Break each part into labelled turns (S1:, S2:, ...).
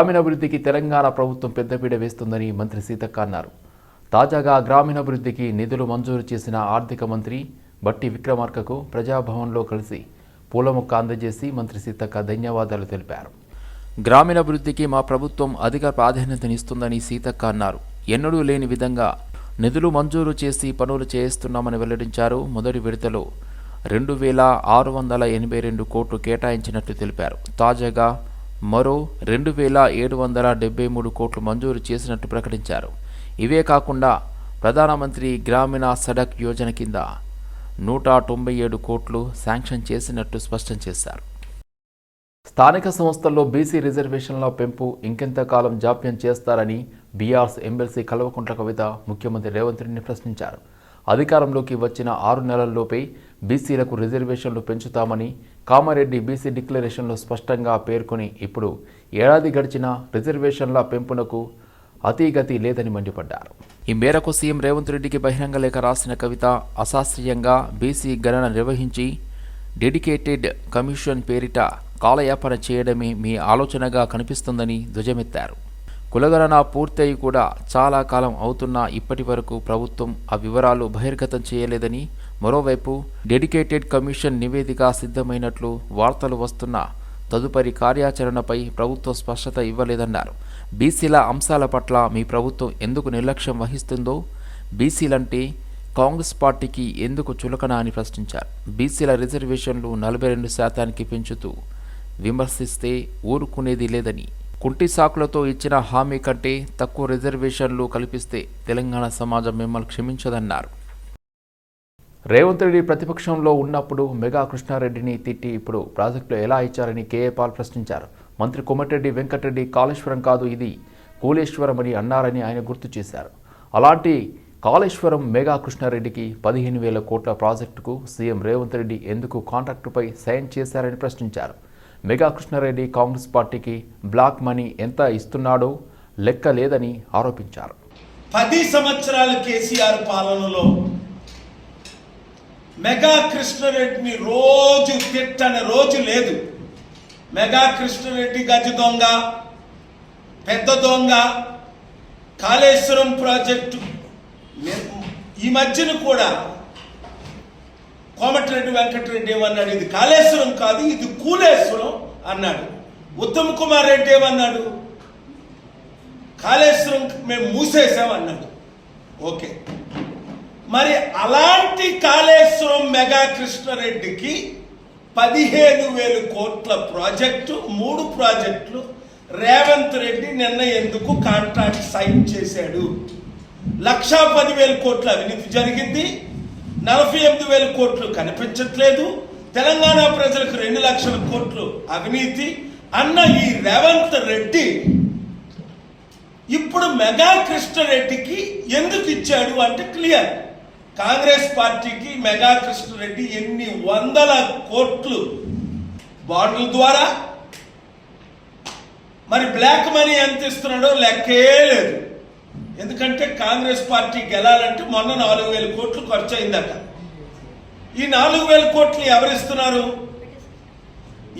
S1: గ్రామీణాభివృద్ధికి తెలంగాణ ప్రభుత్వం పెద్దపీట వేస్తుందని మంత్రి సీతక్క అన్నారు. తాజాగా గ్రామీణాభివృద్ధికి నిధులు మంజూరు చేసిన ఆర్థిక మంత్రి బట్టి విక్రమార్కకు ప్రజాభవన్లో కలిసి పూల మొక్క అందజేసి మంత్రి సీతక్క ధన్యవాదాలు తెలిపారు. గ్రామీణాభివృద్ధికి మా ప్రభుత్వం అధిక ప్రాధాన్యతనిస్తుందని సీతక్క అన్నారు. ఎన్నడూ లేని విధంగా నిధులు మంజూరు చేసి పనులు చేయిస్తున్నామని వెల్లడించారు. మొదటి విడతలో రెండు వేల ఆరు వందల ఎనభై రెండు కోట్లు కేటాయించినట్లు తెలిపారు. తాజాగా మరో రెండు వేల ఏడు వందల డెబ్బై మూడు కోట్లు మంజూరు చేసినట్టు ప్రకటించారు. ఇవే కాకుండా ప్రధానమంత్రి గ్రామీణ సడక్ యోజన కింద నూట తొంభై ఏడు కోట్లు శాంక్షన్ చేసినట్టు స్పష్టం చేశారు. స్థానిక సంస్థల్లో బీసీ రిజర్వేషన్ల పెంపు ఇంకెంతకాలం జాప్యం చేస్తారని బీఆర్స్ ఎమ్మెల్సీ కల్వకుంట్ల కవిత ముఖ్యమంత్రి రేవంత్ రెడ్డిని ప్రశ్నించారు. అధికారంలోకి వచ్చిన ఆరు నెలల్లోపే బీసీలకు రిజర్వేషన్లు పెంచుతామని కామారెడ్డి బీసీ డిక్లరేషన్లో స్పష్టంగా పేర్కొని ఇప్పుడు ఏడాది గడిచిన రిజర్వేషన్ల పెంపునకు అతీగతి లేదని మండిపడ్డారు. ఈ మేరకు సీఎం రేవంత్ రెడ్డికి బహిరంగ లేఖ రాసిన కవిత అశాస్త్రీయంగా బీసీ గణన నిర్వహించి డెడికేటెడ్ కమిషన్ పేరిట కాలయాపన చేయడమే మీ ఆలోచనగా కనిపిస్తుందని ధ్వజమెత్తారు. కులగణన పూర్తయి కూడా చాలా కాలం అవుతున్నా ఇప్పటి వరకు ప్రభుత్వం ఆ వివరాలు బహిర్గతం చేయలేదని మరోవైపు డెడికేటెడ్ కమిషన్ నివేదిక సిద్ధమైనట్లు వార్తలు వస్తున్నా తదుపరి కార్యాచరణపై ప్రభుత్వం స్పష్టత ఇవ్వలేదన్నారు. బీసీల అంశాల పట్ల మీ ప్రభుత్వం ఎందుకు నిర్లక్ష్యం వహిస్తుందో బీసీలంటే కాంగ్రెస్ పార్టీకి ఎందుకు చులకన అని ప్రశ్నించారు. బీసీల రిజర్వేషన్లు నలభై రెండు శాతానికి పెంచుతూ విమర్శిస్తే ఊరుకునేది లేదని కుంటి సాకులతో ఇచ్చిన హామీ కంటే తక్కువ రిజర్వేషన్లు కల్పిస్తే తెలంగాణ సమాజం మిమ్మల్ని క్షమించదన్నారు. రేవంత్ రెడ్డి ప్రతిపక్షంలో ఉన్నప్పుడు మెగా కృష్ణారెడ్డిని తిట్టి ఇప్పుడు ప్రాజెక్టులు ఎలా ఇచ్చారని కేఏ పాల్ ప్రశ్నించారు. మంత్రి కొమటిరెడ్డి వెంకటరెడ్డి కాళేశ్వరం కాదు ఇది కూలేశ్వరం అని అన్నారని ఆయన గుర్తు చేశారు. అలాంటి కాళేశ్వరం మెగా కృష్ణారెడ్డికి పదిహేను వేల కోట్ల ప్రాజెక్టుకు సీఎం రేవంత్ రెడ్డి ఎందుకు కాంట్రాక్టుపై సైన్ చేశారని ప్రశ్నించారు. మెగా కృష్ణారెడ్డి కాంగ్రెస్ పార్టీకి బ్లాక్ మనీ ఎంత ఇస్తున్నాడో లెక్క లేదని ఆరోపించారు.
S2: పది సంవత్సరాల కేసీఆర్ పాలనలో మెగా కృష్ణారెడ్డిని రోజు తిట్టని రోజు లేదు. మెగా కృష్ణారెడ్డి గజ దొంగ పెద్ద దొంగ కాళేశ్వరం ప్రాజెక్టు ఈ మధ్యన కూడా కోమటిరెడ్డి వెంకటరెడ్డి ఏమన్నాడు? ఇది కాళేశ్వరం కాదు ఇది కూలేశ్వరం అన్నాడు. ఉత్తమ్ కుమార్ రెడ్డి ఏమన్నాడు? కాళేశ్వరం మేము మూసేసాం అన్నాడు. ఓకే. మరి అలాంటి కాళేశ్వరం మెగా కృష్ణారెడ్డికి పదిహేను వేలు కోట్ల ప్రాజెక్టు మూడు ప్రాజెక్టులు రేవంత్ రెడ్డి నిన్న ఎందుకు కాంట్రాక్ట్ సైన్ చేశాడు? లక్షా పదివేల కోట్ల అవినీతి జరిగింది. నలభై ఎనిమిది వేల కోట్లు కనిపించట్లేదు. తెలంగాణ ప్రజలకు రెండు లక్షల కోట్లు అవినీతి. అన్న ఈ రేవంత్ రెడ్డి ఇప్పుడు మెగా కృష్ణారెడ్డికి ఎందుకు ఇచ్చాడు అంటే క్లియర్. కాంగ్రెస్ పార్టీకి మెగా కృష్ణారెడ్డి ఎన్ని వందల కోట్లు బాండ్ల ద్వారా? మరి బ్లాక్ మనీ ఎంత ఇస్తున్నాడో లెక్కే లేదు. ఎందుకంటే కాంగ్రెస్ పార్టీ గెలాలంటే మొన్న నాలుగు వేల కోట్లు ఖర్చు అయిందట ఈ నాలుగు వేల కోట్లు ఎవరిస్తున్నారు?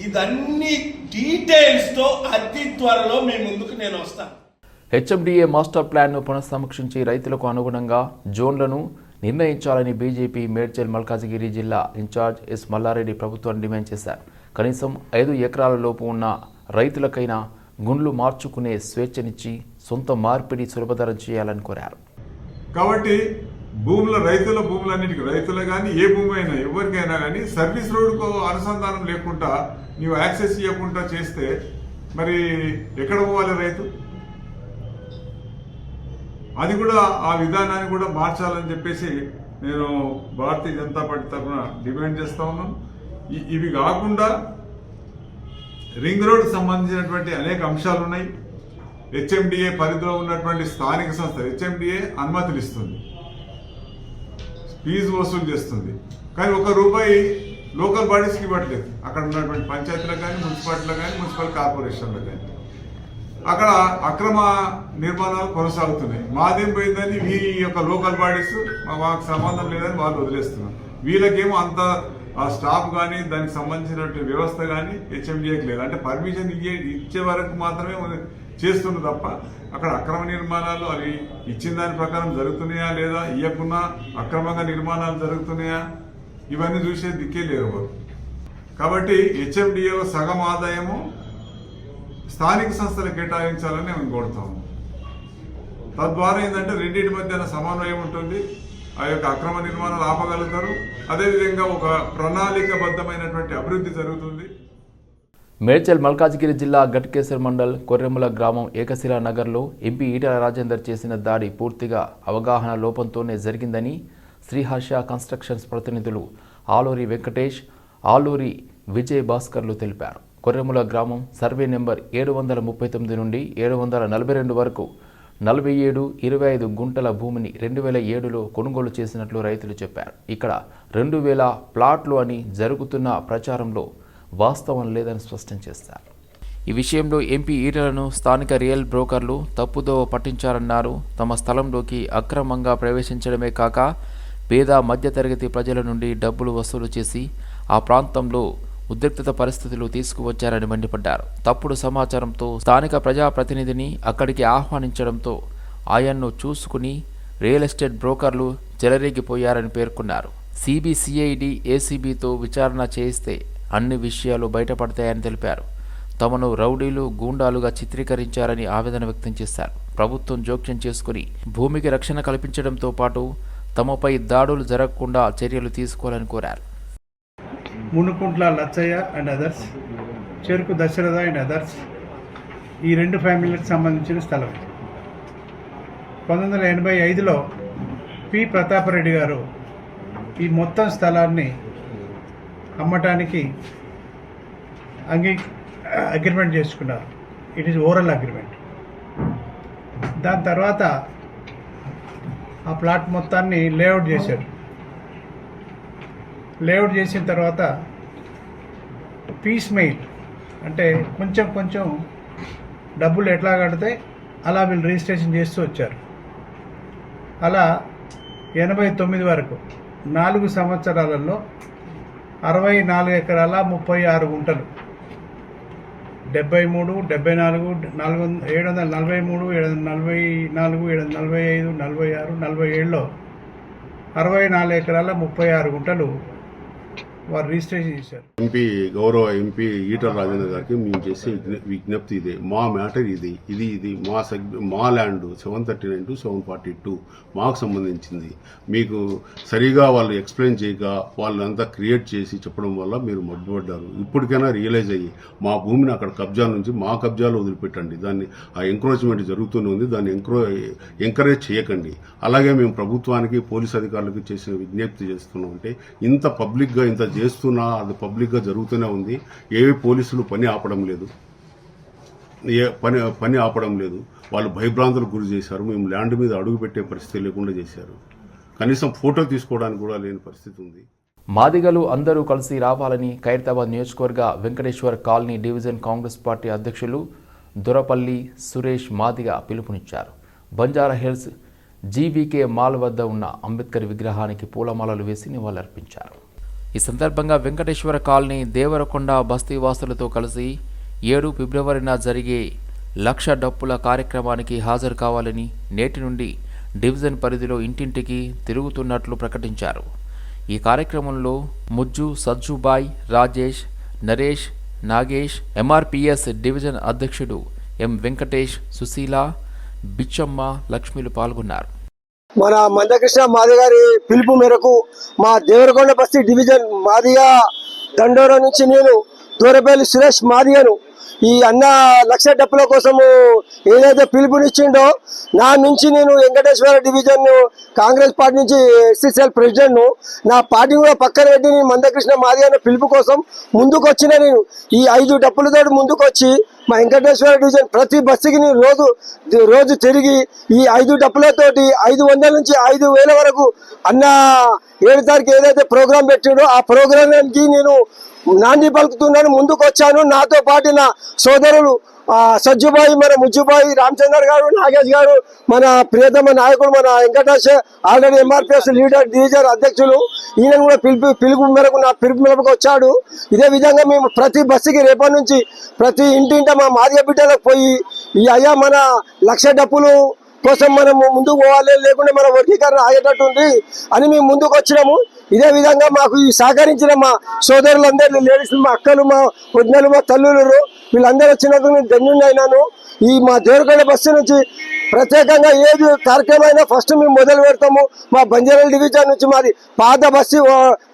S2: ఇదన్నీ డీటెయిల్స్తో అతి త్వరలో మీ ముందుకు నేను వస్తాను
S1: హెచ్ఎండిఏ మాస్టర్ ప్లాన్ను పునఃసమీక్షించి రైతులకు అనుగుణంగా జోన్లను నిర్ణయించాలని బీజేపీ మేడ్చల్ మల్కాజిగిరి జిల్లా ఇన్ఛార్జ్ ఎస్ మల్లారెడ్డి ప్రభుత్వాన్ని డిమాండ్ చేశారు. కనీసం ఐదు ఎకరాల లోపు ఉన్న రైతులకైనా గుండ్లు మార్చుకునే స్వేచ్ఛనిచ్చి సొంత మార్పిడి సులభతరం చేయాలని కోరారు.
S3: కాబట్టి భూముల రైతుల భూములన్నిటికీ రైతులు కానీ ఏ భూమి అయినా ఎవరికైనా కానీ సర్వీస్ రోడ్కు అనుసంధానం లేకుండా నీవు యాక్సెస్ ఇవ్వకుండా చేస్తే మరి ఎక్కడ పోవాలి రైతు? అది కూడా ఆ విధానాన్ని కూడా మార్చాలని చెప్పేసి నేను భారతీయ జనతా పార్టీ తరఫున డిమాండ్ చేస్తా ఉన్నాను. ఇ- ఇవి కాకుండా రింగ్ రోడ్ సంబంధించినటువంటి అనేక అంశాలు ఉన్నాయి హెచ్ఎండిఏ పరిధిలో ఉన్నటువంటి స్థానిక సంస్థ హెచ్ఎండిఏ అనుమతులు ఇస్తుంది ఫీజు వసూలు చేస్తుంది. కానీ ఒక రూపాయి లోకల్ బాడీస్కి ఇవ్వట్లేదు. అక్కడ ఉన్నటువంటి పంచాయతీలకు కానీ మున్సిపాలిటీలకు కానీ మున్సిపల్ కార్పొరేషన్లకు కానీ. అక్కడ అక్రమ నిర్మాణాలు కొనసాగుతున్నాయి. మాదేం పోయిందని వీ యొక్క లోకల్ బాడీస్ మాకు సంబంధం లేదని వాళ్ళు వదిలేస్తున్నారు. వీళ్ళకేమో అంత ఆ స్టాఫ్ కానీ దానికి సంబంధించినటువంటి వ్యవస్థ కానీ హెచ్ఎండిఏకి లేదు. అంటే పర్మిషన్ ఇచ్చే ఇచ్చే వరకు మాత్రమే చేస్తుంది తప్ప అక్కడ అక్రమ నిర్మాణాలు అవి ఇచ్చిన దాని ప్రకారం జరుగుతున్నాయా లేదా ఇవ్వకున్నా అక్రమంగా నిర్మాణాలు జరుగుతున్నాయా? ఇవన్నీ చూసే దిక్కే లేరు కాబట్టి హెచ్ఎండిఏలో సగం ఆదాయము స్థానిక సంస్థలు కేటాయించాలని మేము కోరుతాము. తద్వారా ఏంటంటే రెండింటి మధ్యన సమన్వయం ఉంటుంది. ఆ యొక్క అక్రమ నిర్మాణాలు ఆపగలుగుతారు. అదేవిధంగా ఒక ప్రణాళికబద్ధమైనటువంటి అభివృద్ధి జరుగుతుంది.
S1: మేడ్చల్ మల్కాజ్గిరి జిల్లా గట్కేసర్ మండల్ కొర్రెముల గ్రామం ఏకశిలా నగర్లో ఎంపీ ఈటల రాజేందర్ చేసిన దాడి పూర్తిగా అవగాహన లోపంతోనే జరిగిందని శ్రీహర్ష కన్స్ట్రక్షన్స్ ప్రతినిధులు ఆలూరి వెంకటేష్ ఆలూరి విజయ్ భాస్కర్లు తెలిపారు. కొర్రెముల గ్రామం సర్వే నెంబర్ ఏడు వందల ముప్పై తొమ్మిది నుండి ఏడు వందల నలభై రెండు వరకు నలభై ఏడు ఇరవై ఐదు గుంటల భూమిని రెండు వేల ఏడులో కొనుగోలు చేసినట్లు రైతులు చెప్పారు. ఇక్కడ రెండు వేల ప్లాట్లు అని జరుగుతున్న ప్రచారంలో వాస్తవం లేదని స్పష్టం చేశారు. ఈ విషయంలో ఎంపీ ఈటలను స్థానిక రియల్ బ్రోకర్లు తప్పుదోవ పట్టించారన్నారు. తమ స్థలంలోకి అక్రమంగా ప్రవేశించడమే కాక పేద మధ్యతరగతి ప్రజల నుండి డబ్బులు వసూలు చేసి ఆ ప్రాంతంలో ఉద్రిక్తత పరిస్థితులు తీసుకువచ్చారని మండిపడ్డారు. తప్పుడు సమాచారంతో స్థానిక ప్రజాప్రతినిధిని అక్కడికి ఆహ్వానించడంతో ఆయన్ను చూసుకుని రియల్ ఎస్టేట్ బ్రోకర్లు చెలరేగిపోయారని పేర్కొన్నారు. సిబిసిఐడి ఏసీబీతో విచారణ చేయిస్తే అన్ని విషయాలు బయటపడతాయని తెలిపారు. తమను రౌడీలు గూండాలుగా చిత్రీకరించారని ఆవేదన వ్యక్తం చేశారు. ప్రభుత్వం జోక్యం చేసుకుని భూమికి రక్షణ కల్పించడంతో పాటు తమపై దాడులు జరగకుండా చర్యలు తీసుకోవాలని కోరారు.
S4: మునుకుంట్ల లచ్చయ్య అండ్ అదర్స్ చెరుకు దశరథ అండ్ అదర్స్ ఈ రెండు ఫ్యామిలీలకు సంబంధించిన స్థలం. పంతొమ్మిది వందల ఎనభై ఐదులో పి. ప్రతాపరెడ్డి గారు ఈ మొత్తం స్థలాన్ని అమ్మటానికి అంగీ అగ్రిమెంట్ చేసుకున్నారు. ఇట్ ఈస్ ఓరల్ అగ్రిమెంట్ దాని తర్వాత ఆ ప్లాట్ మొత్తాన్ని లేఅవుట్ చేశారు. లేఅవుట్ చేసిన తర్వాత పీస్ మెయిల్ అంటే కొంచెం కొంచెం డబ్బులు ఎట్లా కడితే అలా వీళ్ళు రిజిస్ట్రేషన్ చేస్తూ వచ్చారు. అలా ఎనభై తొమ్మిది వరకు నాలుగు సంవత్సరాలలో అరవై నాలుగు ఎకరాల ముప్పై ఆరు గుంటలు. డెబ్బై మూడు డెబ్బై నాలుగు నాలుగు ఏడు వందల నలభై మూడు ఏడు వందల నలభై నాలుగు ఏడు వందల నలభై ఐదు నలభై ఆరు నలభై ఏడులో అరవై నాలుగు ఎకరాల ముప్పై ఆరు గుంటలు వారు రిజిస్ట్రేషన్ చేశారు.
S5: ఎంపీ గౌరవ ఎంపీ ఈటల రాజేంద్ర గారికి మేము చేసే విజ్ఞప్తి ఇదే. మా మ్యాటర్ ఇది ఇది ఇది మా మా land seven thirty nine two seven forty two మాకు సంబంధించింది. మీకు సరిగా వాళ్ళు ఎక్స్ప్లెయిన్ చేయక వాళ్ళంతా క్రియేట్ చేసి చెప్పడం వల్ల మీరు మడ్డుపడ్డారు ఇప్పటికైనా రియలైజ్ అయ్యి మా భూమిని అక్కడ కబ్జా నుంచి మా కబ్జాలో వదిలిపెట్టండి. దాన్ని ఆ ఎంక్రోచ్మెంట్ జరుగుతూనే ఉంది. దాన్ని ఎంక్రో ఎంకరేజ్ చేయకండి. అలాగే మేము ప్రభుత్వానికి పోలీస్ అధికారులకు చేసిన విజ్ఞప్తి చేస్తున్నాం అంటే ఇంత పబ్లిక్గా ఇంత చేస్తున్నా అది పబ్లిక్గా జరుగుతూనే ఉంది. ఏవి పోలీసులు పని ఆపడం లేదు. ఏ పని పని ఆపడం లేదు. వాళ్ళు భయభ్రాంతులకు గురి చేశారు. మేము ల్యాండ్ మీద అడుగు పెట్టే పరిస్థితి లేకుండా చేశారు. కనీసం ఫోటో తీసుకోవడానికి కూడా లేని పరిస్థితి ఉంది.
S1: మాదిగలు అందరూ కలిసి రావాలని ఖైరతాబాద్ నియోజకవర్గ Venkateshwara colony division Congress party అధ్యక్షులు దొరపల్లి సురేష్ మాదిగ పిలుపునిచ్చారు. బంజారా హిల్స్ జీవీకే మాల్ వద్ద ఉన్న అంబేద్కర్ విగ్రహానికి పూలమాలలు వేసి నివాళులర్పించారు. ఈ సందర్భంగా వెంకటేశ్వర కాలనీ దేవరకొండ బస్తీ వాసులతో కలిసి ఏడు ఫిబ్రవరిన జరిగే లక్ష డప్పుల కార్యక్రమానికి హాజరు కావాలని నేటి నుండి డివిజన్ పరిధిలో ఇంటింటికి తిరుగుతున్నట్లు ప్రకటించారు. ఈ కార్యక్రమంలో ముజ్జు సజ్జుబాయ్ రాజేష్ నరేష్ నాగేష్ ఎంఆర్పిఎస్ డివిజన్ అధ్యక్షుడు ఎం వెంకటేష్ సుశీల బిచ్చమ్మ లక్ష్మిలు పాల్గొన్నారు.
S6: మన మందకృష్ణ మాది గారి పిలుపు మేరకు మా దేవరకొండ బస్తీ డివిజన్ మాదిగా దండోర నుంచి నేను దూరపల్లి సురేష్ మాదిగను ఈ అన్న లక్ష డప్పుల కోసము ఏదైతే పిలుపునిచ్చిండో నా నుంచి నేను వెంకటేశ్వర డివిజన్ కాంగ్రెస్ పార్టీ నుంచి ఎస్సీసీఎల్ ప్రెసిడెంట్ను నా పార్టీ కూడా పక్కన పెట్టి నేను మందకృష్ణ మాదిగ పిలుపు కోసం ముందుకు వచ్చిన నేను. ఈ ఐదు డప్పులతో ముందుకు వచ్చి మా వెంకటేశ్వర డివిజన్ ప్రతి బస్సుకి నేను రోజు రోజు తిరిగి ఈ ఐదు డప్పులతోటి ఐదు వందల నుంచి ఐదు వేల వరకు అన్న ఏడు తారీఖు ఏదైతే ప్రోగ్రాం పెట్టాడో ఆ ప్రోగ్రాంకి నేను నాంది పలుకుతున్నాను ముందుకు వచ్చాను. నాతో పాటు నా సోదరులు సజ్జుబాయి మన ముజ్జుబాయి రామచంద్ర గారు నాగేష్ గారు మన ప్రియతమ నాయకుడు మన Venkatesh already MRPS leader division అధ్యక్షులు. ఈయన కూడా పిలుపు పిలుపు మేరకు నా పిలుపు మేరకు వచ్చాడు. ఇదే విధంగా మేము ప్రతి బస్సుకి రేపటి నుంచి ప్రతి ఇంటింట మా మాదిగ బిడ్డలకు పోయి ఈ అయ్యా మన లక్ష డప్పులు కోసం మనము ముందుకు పోవాలి లేకుండా మన వర్గీకరణ ఆగేటట్టు ఉంది అని మేము ముందుకు వచ్చినాము. ఇదే విధంగా మాకు ఈ సహకరించిన మా సోదరులందరూ లేడీస్ మా అక్కలు మా వదినలు మా తల్లులు వీళ్ళందరూ వచ్చినందుకు నేను ధన్యుని అయినాను. ఈ మా దేవరకొండ బస్సు నుంచి ప్రత్యేకంగా ఏది కార్యక్రమం ఫస్ట్ మేము మొదలు పెడతాము. మా బంజారాల డివిజన్ నుంచి మాది పాత బస్సు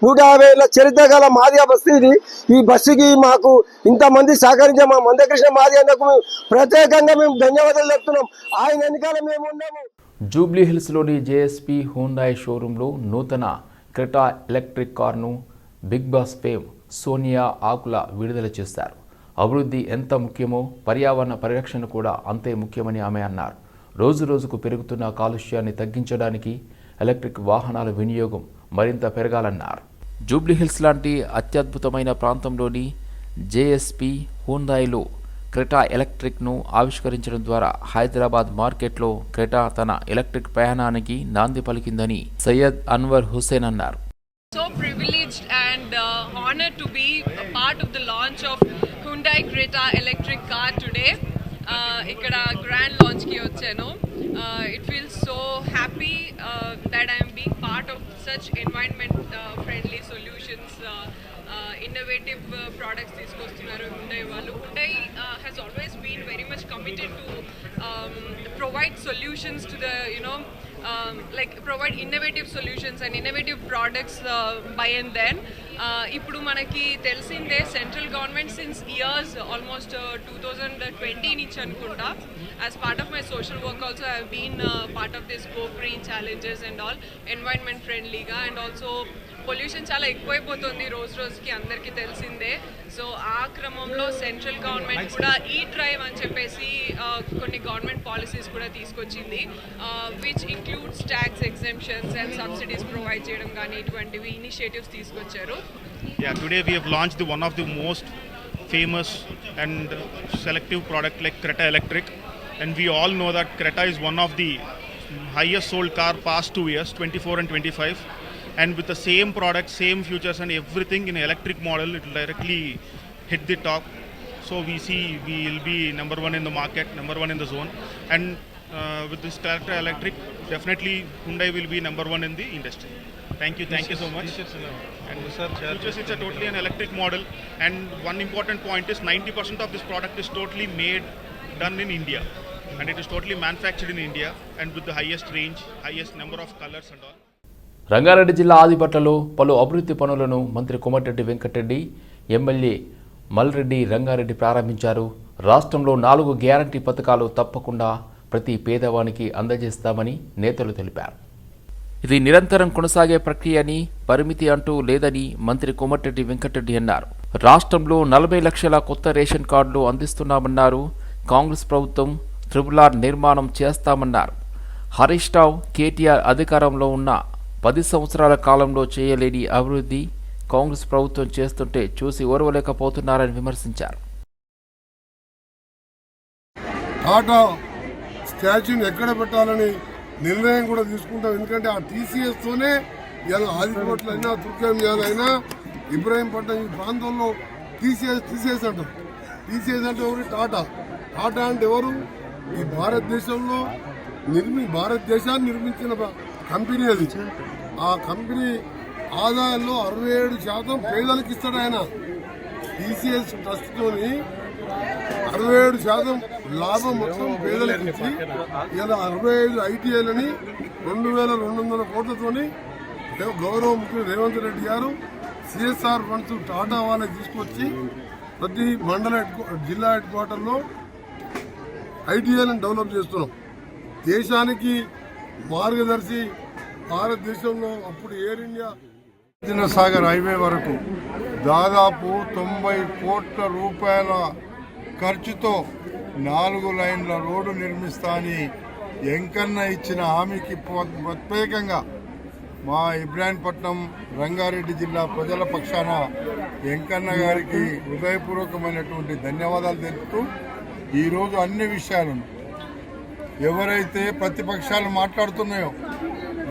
S6: నూట యాభై ఏళ్ళ చరిత్ర గల మాదిగా బస్సు ఇది. ఈ బస్సుకి మాకు ఇంతమంది సహకరించే మా మందకృష్ణ మాది అన్నకు మేము ప్రత్యేకంగా మేము ధన్యవాదాలు చెప్తున్నాం. ఆయన వెనకాల మేము ఉన్నాము.
S1: జూబ్లీ హిల్స్లోని జేఎస్పీ హోండాయ్ షోరూంలో నూతన Creta electric కార్ను big boss fame Soniya Akula విడుదల చేశారు. అభివృద్ధి ఎంత ముఖ్యమో పర్యావరణ పరిరక్షణ కూడా అంతే ముఖ్యమని ఆమె అన్నారు. రోజు రోజుకు పెరుగుతున్న కాలుష్యాన్ని తగ్గించడానికి ఎలక్ట్రిక్ వాహనాల వినియోగం మరింత పెరగాలన్నారు. జూబ్లీహిల్స్ లాంటి అత్యద్భుతమైన ప్రాంతంలోని జేఎస్పీ హూందాయిలో క్రెటా ఎలక్ట్రిక్ను ఆవిష్కరించడం ద్వారా హైదరాబాద్ మార్కెట్లో క్రెటా తన ఎలక్ట్రిక్ ప్రయాణానికి నాంది పలికిందని సయ్యద్ అన్వర్ హుస్సేన్ అన్నారు.
S7: So privileged and uh, honored to be a part of the launch of Hyundai Creta electric car today. Uh, ఇక్కడ గ్రాండ్ లాంచ్కి వచ్చాను. It feels so happy that I'm being part of such environment friendly solutions innovative products తీసుకొస్తున్నారు. Hyundai వాళ్ళు. Hyundai has always been very much committed to provide solutions to the you know um, like provide innovative solutions and innovative products uh, by and then. uh, ఇప్పుడు మనకి తెలిసిందే central government since years almost two thousand twenty నుంచి అనుకుంటా as part of my social work also have been part of this go challenges and all environment ఫ్రెండ్లీగా and also pollution చాలా ఎక్కువైపోతుంది రోజు రోజుకి అందరికీ తెలిసిందే. సో ఆ క్రమంలో సెంట్రల్ గవర్నమెంట్ కూడా ఈ డ్రైవ్ అని చెప్పేసి uh, కొన్ని గవర్నమెంట్ పాలసీస్ కూడా తీసుకొచ్చింది which includes tax exemptions and subsidies provide చేయడం కానీ ఇటువంటివి ఇనిషియేటివ్స్ తీసుకొచ్చారు
S8: Yeah, today we have launched the one of the most famous and selective product like Creta Electric, and we all know that Creta is one of the highest sold car past two years, 24 and 25, and with the same product, same features and everything in electric model, it will directly hit the top. So we see we will be number one in the market, number one in the zone, and uh, with this Creta Electric, definitely Hyundai will be number one in the industry. Thank you, thank you so much. And features, it's a totally an electric model. And one important point is 90% of this product is totally made, done in India. And it is totally manufactured in India and with the highest range, highest number of colors and all.
S1: Rangareddy జిల్లా ఆదిపట్లలో పలు అభివృద్ధి పనులను మంత్రి Komatireddy Venkatareddy MLA Malreddy Rangareddy ప్రారంభించారు. రాష్ట్రంలో నాలుగు guarantee పథకాలు తప్పకుండా ప్రతి పేదవానికి అందజేస్తామని నేతలు తెలిపారు. ఇది నిరంతరం కొనసాగే ప్రక్రియ అని పరిమితి అంటూ లేదని మంత్రి కోమటిరెడ్డి వెంకటరెడ్డి అన్నారు. రాష్ట్రంలో నలభై లక్షల కొత్త రేషన్ కార్డులు అందిస్తున్నామన్నారు. కాంగ్రెస్ ప్రభుత్వం త్రిబుల్ ఆర్ నిర్మాణం చేస్తామన్నారు. హరీష్ రావు కేటీఆర్ అధికారంలో ఉన్న పది సంవత్సరాల కాలంలో చేయలేని అభివృద్ధి కాంగ్రెస్ ప్రభుత్వం చేస్తుంటే చూసి ఓర్వలేకపోతున్నారని విమర్శించారు.
S9: టాటా స్టాచ్యూని ఎక్కడ పెట్టాలని నిర్ణయం కూడా తీసుకుంటాం. ఎందుకంటే ఆ టీసీఎస్తోనే ఇలా ఆదికోట్లు అయినా తుర్కేం అయినా ఇబ్రాహీంపట్నం ఈ ప్రాంతంలో టీసీఎస్ టీసీఎస్ అంటారు టీసీఎస్ అంటే ఎవరు? టాటా. టాటా అంటే ఎవరు? ఈ భారతదేశంలో నిర్మి భారతదేశాన్ని నిర్మించిన కంపెనీ అది. ఆ కంపెనీ ఆదాయంలో అరవై ఏడు శాతం పేదలకు ఇస్తాడు ఆయన. టీసీఎస్ ట్రస్ట్తోని అరవై ఏడు శాతం లాభం మొత్తం పేదలకు ఇచ్చి ఇలా అరవై ఐదు ఐటీఐలని రెండు వేల రెండు వందల కోట్లతోని గౌరవ ముఖ్యమంత్రి రేవంత్ రెడ్డి గారు సిఎస్ఆర్ ఫండ్స్ టాటా వాళ్ళకి తీసుకొచ్చి ప్రతి మండల హెడ్ జిల్లా హెడ్ క్వార్టర్లో ఐటీఐలను డెవలప్ చేస్తున్నాం. దేశానికి మార్గదర్శి భారతదేశంలో అప్పుడు ఎయిర్ ఇండియా సాగర్ హైవే వరకు దాదాపు తొంభై కోట్ల రూపాయల ఖర్చుతో నాలుగు లైన్ల రోడ్డు నిర్మిస్తా అని ఎంకన్న ఇచ్చిన హామీకి ప్రత్యేకంగా మా ఇబ్రాహీంపట్నం రంగారెడ్డి జిల్లా ప్రజల పక్షాన వెంకన్న గారికి హృదయపూర్వకమైనటువంటి ధన్యవాదాలు తెలుపుతూ ఈరోజు అన్ని విషయాలను ఎవరైతే ప్రతిపక్షాలు మాట్లాడుతున్నాయో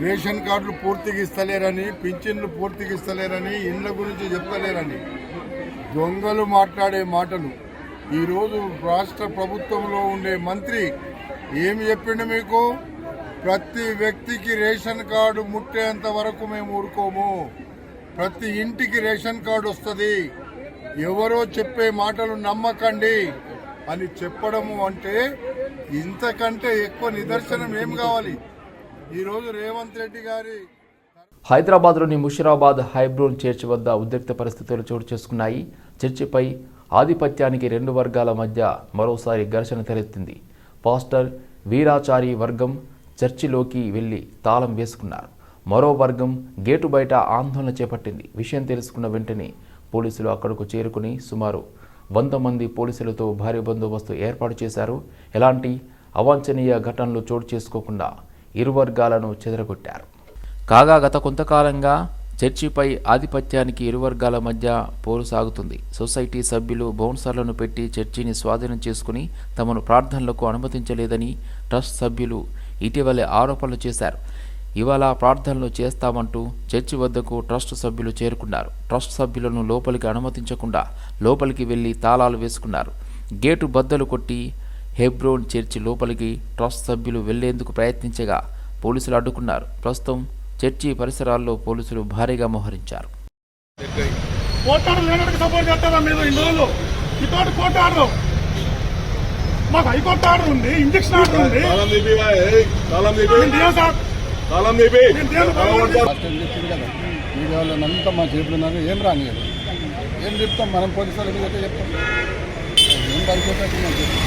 S9: రేషన్ కార్డులు పూర్తిగా ఇస్తలేరని పింఛన్లు పూర్తిగా ఇస్తలేరని ఇండ్ల గురించి చెప్తలేరని దొంగలు మాట్లాడే మాటలు.
S4: ఈరోజు రాష్ట్ర ప్రభుత్వంలో ఉండే మంత్రి ఏమి చెప్పిండు మీకు? ప్రతి వ్యక్తికి రేషన్ కార్డు ముట్టేంత వరకు మేము ఊరుకోము. ప్రతి ఇంటికి రేషన్ కార్డు వస్తుంది. ఎవరో చెప్పే మాటలు నమ్మకండి అని చెప్పడము అంటే ఇంతకంటే ఎక్కువ నిదర్శనం ఏం కావాలి? ఈరోజు రేవంత్ రెడ్డి గారి
S1: హైదరాబాద్లోని ముషిరాబాద్ హైబ్రోన్ చర్చ్ వద్ద ఉద్రిక్త పరిస్థితులు చోటు చేసుకున్నాయి. చర్చిపై ఆధిపత్యానికి రెండు వర్గాల మధ్య మరోసారి ఘర్షణ తలెత్తింది. పాస్టర్ వీరాచారి వర్గం చర్చిలోకి వెళ్ళి తాళం వేసుకున్నారు. మరో వర్గం గేటు బయట ఆందోళన చేపట్టింది. విషయం తెలుసుకున్న వెంటనే పోలీసులు అక్కడకు చేరుకుని సుమారు వంద మంది పోలీసులతో భారీ బందోబస్తు ఏర్పాటు చేశారు. ఎలాంటి అవాంఛనీయ ఘటనలు చోటు చేసుకోకుండా ఇరు వర్గాలను చెదరగొట్టారు. కాగా గత కొంతకాలంగా చర్చిపై ఆధిపత్యానికి ఇరు వర్గాల మధ్య పోరు సాగుతుంది. సొసైటీ సభ్యులు బౌన్సర్లను పెట్టి చర్చిని స్వాధీనం చేసుకుని తమను ప్రార్థనలకు అనుమతించలేదని ట్రస్ట్ సభ్యులు ఇటీవలే ఆరోపణలు చేశారు. ఇవాళ ప్రార్థనలు చేస్తామంటూ చర్చి వద్దకు ట్రస్ట్ సభ్యులు చేరుకున్నారు. ట్రస్ట్ సభ్యులను లోపలికి అనుమతించకుండా లోపలికి వెళ్ళి తాళాలు వేసుకున్నారు. గేటు బద్దలు కొట్టి హెబ్రోన్ చర్చి లోపలికి ట్రస్ట్ సభ్యులు వెళ్ళేందుకు ప్రయత్నించగా పోలీసులు అడ్డుకున్నారు. ప్రస్తుతం చర్చి పరిసరాల్లో పోలీసులు భారీగా మోహరించారు.
S10: మాకు హైకోర్టు ఆర్డర్ ఉంది ఇంజక్షన్ ఆర్డర్ ఉంది.
S11: మీడియా అంతా మా చేతులు ఉన్నారు ఏం రానియదు ఏం చెప్తాం? మనం పోలీసు వాళ్ళకి అయితే చెప్తాం. ఏం చెప్పు.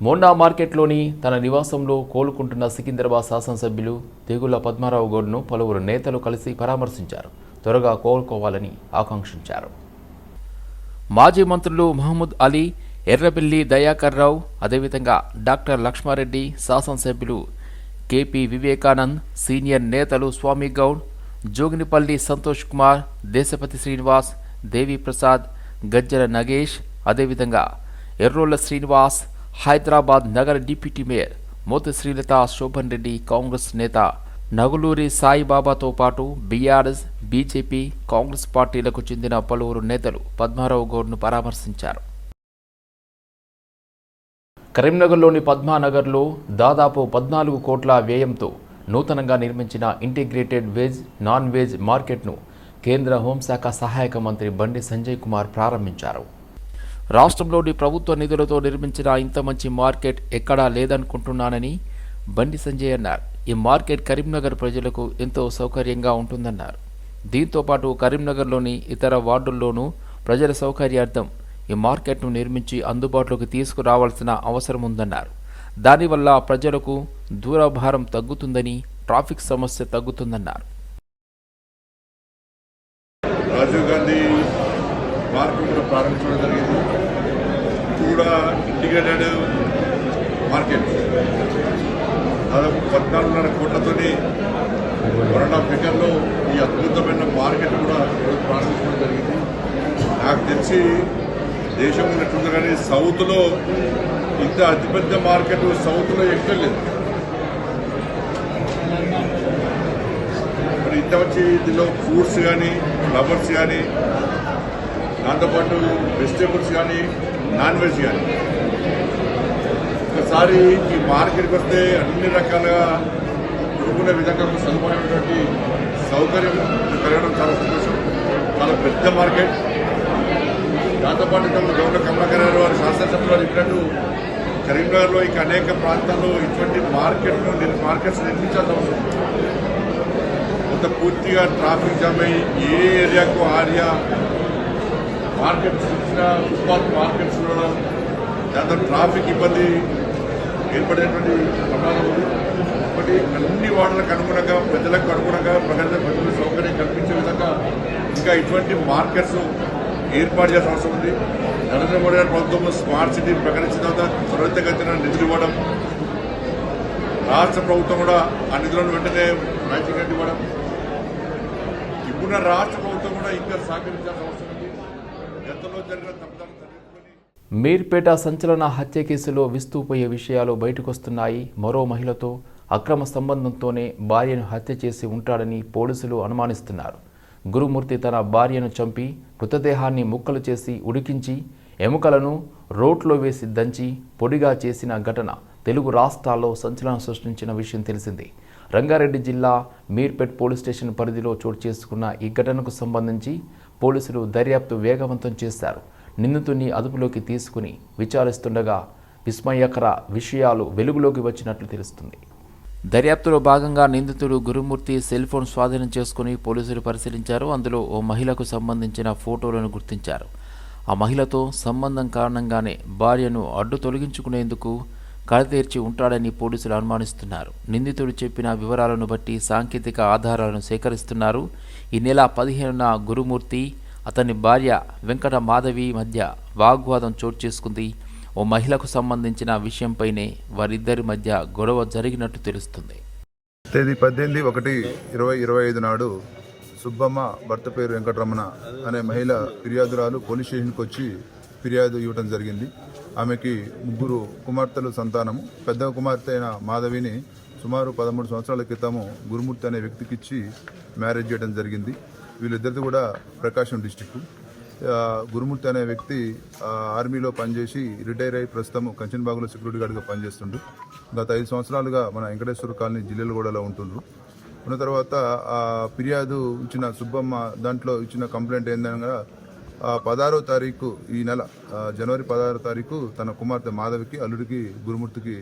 S1: మోండా మార్కెట్లోని తన నివాసంలో కోలుకుంటున్న సికింద్రాబాద్ శాసనసభ్యులు తెగుల పద్మారావు గౌడ్ను పలువురు నేతలు కలిసి పరామర్శించారు. త్వరగా కోలుకోవాలని ఆకాంక్షించారు. మాజీ మంత్రులు మహమ్మద్ అలీ ఎర్రబెల్లి దయాకర్ రావు అదేవిధంగా డాక్టర్ లక్ష్మారెడ్డి శాసనసభ్యులు కేపీ వివేకానంద్ సీనియర్ నేతలు స్వామి గౌడ్ జోగినిపల్లి సంతోష్ కుమార్ దేశపతి శ్రీనివాస్ దేవిప్రసాద్ గజ్జల నగేష్ అదేవిధంగా ఎర్రోళ్ళ శ్రీనివాస్ హైదరాబాద్ నగర డిప్యూటీ మేయర్ మోత శ్రీలత శోభన్ రెడ్డి కాంగ్రెస్ నేత నగులూరి సాయిబాబాతో పాటు బీఆర్ఎస్ బీజేపీ కాంగ్రెస్ పార్టీలకు చెందిన పలువురు నేతలు పద్మారావు గౌడ్ను పరామర్శించారు. కరీంనగర్లోని పద్మానగర్లో దాదాపు పద్నాలుగు కోట్ల వ్యయంతో నూతనంగా నిర్మించిన ఇంటిగ్రేటెడ్ వెజ్ నాన్ వెజ్ మార్కెట్ను కేంద్ర హోంశాఖ సహాయక మంత్రి బండి సంజయ్ కుమార్ ప్రారంభించారు. రాష్ట్రంలోని ప్రభుత్వ నిధులతో నిర్మించిన ఇంత మంచి మార్కెట్ ఎక్కడా లేదనుకుంటున్నానని బండి సంజయ్ అన్నారు. ఈ మార్కెట్ కరీంనగర్ ప్రజలకు ఎంతో సౌకర్యంగా ఉంటుందన్నారు. దీంతో పాటు కరీంనగర్లోని ఇతర వార్డుల్లోనూ ప్రజల సౌకర్యార్థం ఈ మార్కెట్ను నిర్మించి అందుబాటులోకి తీసుకురావాల్సిన అవసరం ఉందన్నారు. దానివల్ల ప్రజలకు దూరభారం తగ్గుతుందని ట్రాఫిక్ సమస్య తగ్గుతుందన్నారు.
S12: రాజీవ్ గాంధీ కూడా ప్రారంభించడం జరిగింది. కూడా ఇంటిగ్రేటెడ్ మార్కెట్. దాదాపు పద్నాలుగున్నర కోట్లతోనే వన్ ఫిగర్లో ఈ అద్భుతమైన మార్కెట్ కూడా ఈరోజు ప్రారంభించడం జరిగింది. నాకు తెలిసి దేశం ఉన్నట్టుంది కానీ సౌత్లో ఇంత అతిపెద్ద మార్కెట్ సౌత్లో ఎక్కడ లేదు. మరి ఇంత వచ్చి దీనిలో ఫ్రూట్స్ కానీ రబ్బర్స్ కానీ దాంతోపాటు వెజిటేబుల్స్ కానీ నాన్ వెజ్ కానీ ఒకసారి ఈ మార్కెట్కి వస్తే అన్ని రకాలుగా కొనుక్కునే విధంగా సదుపాయమైనటువంటి సౌకర్యం కలగడం చాలా సంతోషం. చాలా పెద్ద మార్కెట్. దాంతోపాటు తమ గౌరవ కమలాకర్ గారు వారి శాసనసభ్యులు వారు కరీంనగర్లో ఇక అనేక ప్రాంతాల్లో ఇటువంటి మార్కెట్ను నేను మార్కెట్స్ నిర్మించాల్సిన అవసరం కొంత పూర్తిగా ట్రాఫిక్ జామ్ అయ్యి ఏ ఏరియాకు ఆర్యా మార్కెట్స్ ఇచ్చిన ఫుట్పాత్ మార్కెట్స్ ఉండడం దాంతో ట్రాఫిక్ ఇబ్బంది ఏర్పడేటువంటి ప్రమాదం ఉంది. ఒకటి అన్ని వార్డులకు అనుగుణంగా ప్రజలకు అనుగుణంగా ప్రజల ప్రజలకు సౌకర్యం కల్పించే విధంగా ఇంకా ఇటువంటి మార్కెట్స్ ఏర్పాటు చేయాల్సిన అవసరం ఉంది. నరేంద్ర మోడీ గారి ప్రభుత్వం స్మార్ట్ సిటీ ప్రకటించిన తర్వాత త్వరితగతిన నిధులు ఇవ్వడం రాష్ట్ర ప్రభుత్వం కూడా ఆ నిధులను వెంటనే మ్యాచింగ్ కట్టి ఇవ్వడం. ఇప్పుడున్న రాష్ట్ర ప్రభుత్వం కూడా ఇంకా సహకరించాల్సిన అవసరం ఉంది. గతంలో జరిగిన తప్ప
S1: మీర్పేట సంచలన హత్య కేసులో విస్తూపోయే విషయాలు బయటకొస్తున్నాయి. మరో మహిళతో అక్రమ సంబంధంతోనే భార్యను హత్య చేసి ఉంటాడని పోలీసులు అనుమానిస్తున్నారు. గురుమూర్తి తన భార్యను చంపి మృతదేహాన్ని ముక్కలు చేసి ఉడికించి ఎముకలను రోడ్లో వేసి దంచి పొడిగా చేసిన ఘటన తెలుగు రాష్ట్రాల్లో సంచలనం సృష్టించిన విషయం తెలిసింది. రంగారెడ్డి జిల్లా మీర్పేట్ పోలీస్ స్టేషన్ పరిధిలో చోటు చేసుకున్న ఈ ఘటనకు సంబంధించి పోలీసులు దర్యాప్తు వేగవంతం చేశారు. నిందితుడిని అదుపులోకి తీసుకుని విచారిస్తుండగా విస్మయకర విషయాలు వెలుగులోకి వచ్చినట్లు తెలుస్తుంది. దర్యాప్తులో భాగంగా నిందితుడు గురుమూర్తి సెల్ ఫోన్ స్వాధీనం చేసుకుని పోలీసులు పరిశీలించారు. అందులో ఓ మహిళకు సంబంధించిన ఫోటోలను గుర్తించారు. ఆ మహిళతో సంబంధం కారణంగానే భార్యను అడ్డు తొలగించుకునేందుకు కడతీర్చి ఉంటాడని పోలీసులు అనుమానిస్తున్నారు. నిందితుడు చెప్పిన వివరాలను బట్టి సాంకేతిక ఆధారాలను సేకరిస్తున్నారు. ఈ నెల పదిహేనున గురుమూర్తి అతని భార్య వెంకట మాధవి మధ్య వాగ్వాదం చోటు చేసుకుంది. ఓ మహిళకు సంబంధించిన విషయంపైనే వారిద్దరి మధ్య గొడవ జరిగినట్టు తెలుస్తుంది.
S13: తేదీ పద్దెనిమిది ఒకటి ఇరవై ఇరవై ఐదు నాడు సుబ్బమ్మ భర్త పేరు వెంకటరమణ అనే మహిళ ఫిర్యాదురాలు పోలీస్ స్టేషన్కి వచ్చి ఫిర్యాదు ఇవ్వడం జరిగింది. ఆమెకి ముగ్గురు కుమార్తెలు సంతానము. పెద్ద కుమార్తె అయిన మాధవిని సుమారు పదమూడు సంవత్సరాల క్రితము గురుమూర్తి అనే వ్యక్తికి ఇచ్చి మ్యారేజ్ చేయడం జరిగింది. వీళ్ళిద్దరిది కూడా ప్రకాశం డిస్టిక్ గురుమూర్తి అనే వ్యక్తి ఆర్మీలో పనిచేసి రిటైర్ అయి ప్రస్తుతం కంచన్బాగులో సెక్యూరిటీ గార్డ్గా పనిచేస్తుండు. గత ఐదు సంవత్సరాలుగా మన వెంకటేశ్వర కాలనీ జిల్లెలగూడలో ఉంటుండ్రు. ఉన్న తర్వాత ఆ ఫిర్యాదు ఇచ్చిన సుబ్బమ్మ దాంట్లో ఇచ్చిన కంప్లైంట్ ఏందనగా ఆ పదహారో తారీఖు ఈ నెల జనవరి పదహారో తారీఖు తన కుమార్తె మాధవికి అల్లుడికి గురుమూర్తికి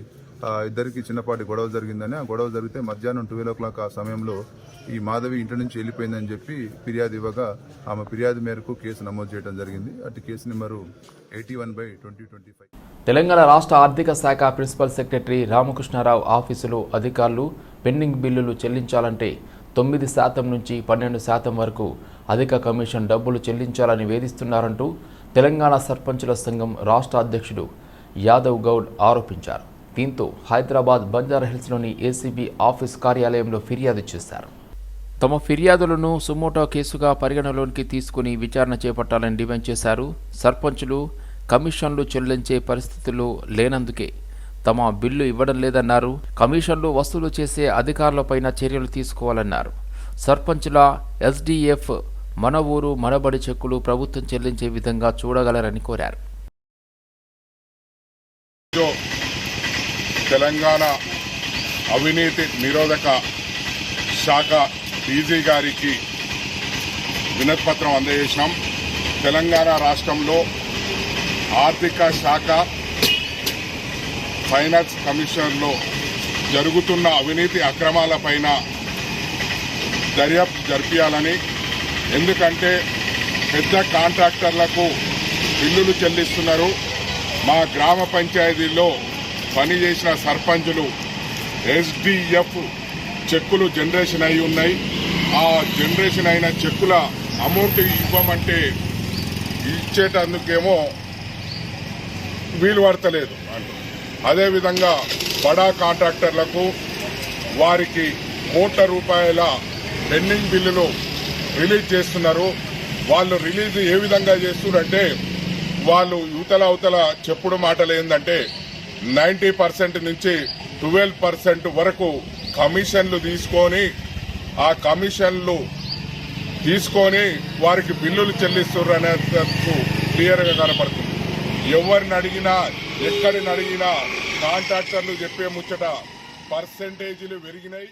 S13: ఇద్దరికి చిన్నపాటి గొడవ జరిగిందని ఆ గొడవ జరిగితే మధ్యాహ్నం ట్వెల్వ్ ఓ క్లాక్ ఆ సమయంలో ఈ మాధవి ఇంటి నుంచి వెళ్ళిపోయిందని చెప్పి ఫిర్యాదు ఇవ్వగా ఆమె ఫిర్యాదు మేరకు కేసు నమోదు చేయడం జరిగింది. అటు case number eighty one by twenty twenty five
S1: Telangana రాష్ట్ర ఆర్థిక శాఖ ప్రిన్సిపల్ సెక్రటరీ రామకృష్ణారావు ఆఫీసులో అధికారులు పెండింగ్ బిల్లులు చెల్లించాలంటే తొమ్మిది శాతం నుంచి పన్నెండు శాతం వరకు అధిక కమిషన్ డబ్బులు చెల్లించాలని వేధిస్తున్నారంటూ తెలంగాణ సర్పంచుల సంఘం రాష్ట్ర అధ్యక్షుడు యాదవ్ గౌడ్ ఆరోపించారు. దీంతో హైదరాబాద్ బంజారాహిల్స్లోని ఏసీబీ ఆఫీస్ కార్యాలయంలో ఫిర్యాదు చేశారు. తమ ఫిర్యాదులను సుమోటో కేసుగా పరిగణలోనికి తీసుకుని విచారణ చేపట్టాలని డిమాండ్ చేశారు. సర్పంచులు కమిషన్లు చెల్లించే పరిస్థితులు లేనందుకే తమ బిల్లు ఇవ్వడం లేదన్నారు. కమిషన్లు వసూలు చేసే అధికారులపైన చర్యలు తీసుకోవాలన్నారు. సర్పంచుల ఎస్డీఎఫ్ మన ఊరు మనబడి చెక్కులు ప్రభుత్వం చెల్లించే విధంగా చూడగలరని కోరారు.
S14: తెలంగాణ అవినీతి నిరోధక శాఖ డీజీ గారికి వినతిపత్రం అందజేసినాం తెలంగాణ రాష్ట్రంలో ఆర్థిక శాఖ ఫైనాన్స్ కమిషనర్లో జరుగుతున్న అవినీతి అక్రమాలపైన దర్యాప్తు జరిపించాలని ఎందుకంటే పెద్ద కాంట్రాక్టర్లకు బిల్లులు చెల్లిస్తున్నారు. మా గ్రామ పంచాయతీలో పనిచేసిన సర్పంచులు ఎస్డిఎఫ్ చెక్కులు జనరేషన్ అయి ఉన్నాయి. ఆ జనరేషన్ అయిన చెక్కుల అమౌంట్ ఇవ్వమంటే ఇచ్చేటందుకేమో వీలు పడతలేదు అంటూ అదేవిధంగా బడా కాంట్రాక్టర్లకు వారికి కోట్ల రూపాయల పెండింగ్ బిల్లులు రిలీజ్ చేస్తున్నారు. వాళ్ళు రిలీజ్ ఏ విధంగా చేస్తున్నారంటే వాళ్ళు యువతల అవతల చెప్పుడు మాటలు ఏంటంటే నైంటీ పర్సెంట్ నుంచి ట్వెల్వ్ పర్సెంట్ వరకు కమిషన్లు తీసుకొని ఆ కమిషన్లు తీసుకొని వారికి బిల్లులు చెల్లిస్తున్నారు అనేందుకు క్లియర్గా కనపడుతుంది. ఎవరిని అడిగినా ఎక్కడిని అడిగినా కాంట్రాక్టర్లు చెప్పే ముచ్చట పర్సెంటేజీలు పెరిగినాయి.